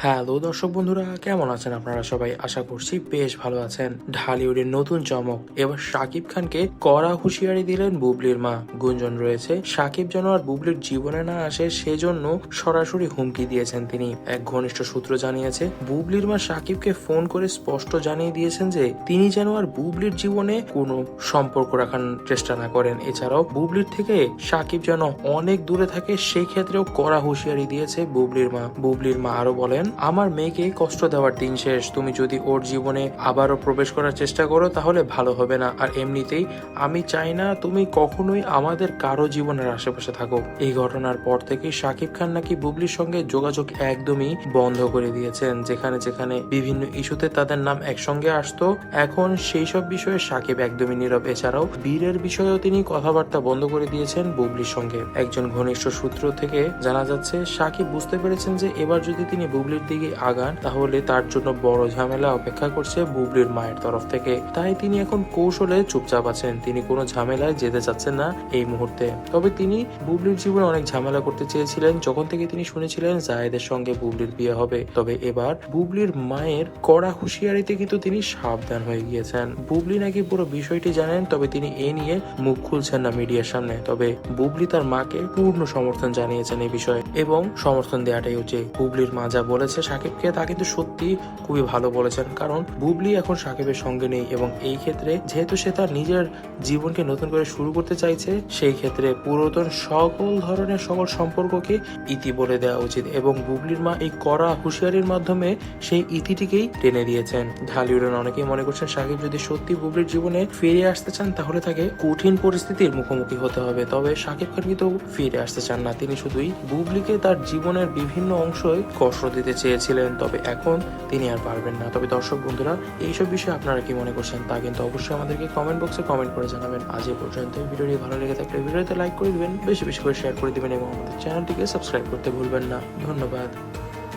Hello দর্শক বন্ধুরা, কেমন আছেন আপনারা সবাই? আশা করছি বেশ ভালো আছেন। ঢালিউডের নতুন চমক। এবার শাকিব খানকে কড়া হুঁশিয়ারি দিলেন বুবলির মা। গুঞ্জন রয়েছে, শাকিব যেন আর বুবলির জীবনে না আসে সেজন্য সরাসরি হুমকি দিয়েছেন তিনি। এক ঘনিষ্ঠ সূত্র জানিয়েছে, বুবলির মা শাকিবকে ফোন করে স্পষ্ট জানিয়ে দিয়েছেন যে, তিনি যেন আর বুবলির জীবনে কোনো সম্পর্ক রাখার চেষ্টা না করেন। এছাড়াও বুবলির থেকে শাকিব যেন অনেক দূরে থাকে সেই ক্ষেত্রেও কড়া হুঁশিয়ারি দিয়েছে বুবলির মা। বুবলির মা আরও বলেন আমার মেয়েকে কষ্ট দেওয়ার দিন শেষ। তুমি যদি ওর জীবনে আবারও প্রবেশ করার চেষ্টা করো, তাহলে ভালো হবে না। আর এমনিতেই আমি চাই না তুমি কখনোই আমাদের কারও জীবনের আশেপাশে থাকো। এই ঘটনার পর থেকে শাকিব খান নাকি বুবলির সঙ্গে যোগাযোগ একদমই বন্ধ করে দিয়েছেন। যেখানে যেখানে বিভিন্ন ইস্যুতে তাদের নাম একসঙ্গে আসতো, এখন সেই সব বিষয়ে শাকিব একদমই নীরব। এছাড়াও বীরের বিষয়েও তিনি কথাবার্তা বন্ধ করে দিয়েছেন বুবলির সঙ্গে। একজন ঘনিষ্ঠ সূত্র থেকে জানা যাচ্ছে শাকিব বুঝতে পেরেছেন যে এবার যদি তিনি বুবলির দিকে আগান, তাহলে তার জন্য বড় ঝামেলা অপেক্ষা করছে বুবলির মায়ের তরফ থেকে। তাই তিনি এখন কৌশলে চুপচাপ আছেন। তিনি কোনো ঝামেলায় যেতে চাচ্ছেন না এই মুহূর্তে। তবে তিনি বুবলির জীবনে অনেক ঝামেলা করতে চেয়েছিলেন। যখন থেকে তিনি শুনেছিলেন জায়েদের সঙ্গে বুবলির বিয়ে হবে। তবে এবার বুবলির মায়ের কড়া হুঁশিয়ারিতে কিন্তু তিনি সাবধান হয়ে গিয়েছেন। বুবলি নাকি পুরো বিষয়টি জানেন, তবে তিনি এ নিয়ে মুখ খুলছেন না মিডিয়ার সামনে। তবে বুবলি তার মাকে পূর্ণ সমর্থন জানিয়েছেন এই বিষয়ে এবং সমর্থন দেওয়াটাই উচিত। বুবলির মা যা বলেছে সাকিবকে, তা কিন্তু সত্যি খুবই ভালো বলেছেন। কারণ বুবলি এখন সাকিবের সঙ্গে নেই এবং এই ক্ষেত্রে যেহেতু সে তার নিজের জীবনকে নতুন করে শুরু করতে চাইছে, সেই ক্ষেত্রে পুরাতন সকল ধরনের সকল সম্পর্ককে ইতি বলে দেওয়া উচিত এবং বুবলির মা এই কড়া হুঁশিয়ারির মাধ্যমে সেই ইতিটিকেই টেনে দিয়েছেন। ঢালিউডের অনেকেই মনে করছেন, সাকিব যদি সত্যি বুবলির জীবনে ফিরে আসতে চান, তাহলে তাকে কঠিন পরিস্থিতির মুখোমুখি হতে হবে। তবে সাকিব খান কিন্তু ফিরে আসতে চান না। তিনি শুধুই বুবলিকে তার জীবনের বিভিন্ন অংশই কষ্ট দিতে চেয়েছিলেন, তবে এখন তিনি আর পারবেন না। তবে দর্শক বন্ধুরা, এইসব বিষয়ে আপনারা কি মনে করছেন তা কিন্তু অবশ্যই আমাদেরকে কমেন্ট বক্সে কমেন্ট করে জানাবেন। আজ এ পর্যন্ত, ভিডিওটি ভালো লেগে থাকলে ভিডিওতে লাইক করে দিবেন, বেশি বেশি করে শেয়ার করে দিবেন এবং আমাদের চ্যানেলটিকে সাবস্ক্রাইব করতে ভুলবেন না। ধন্যবাদ।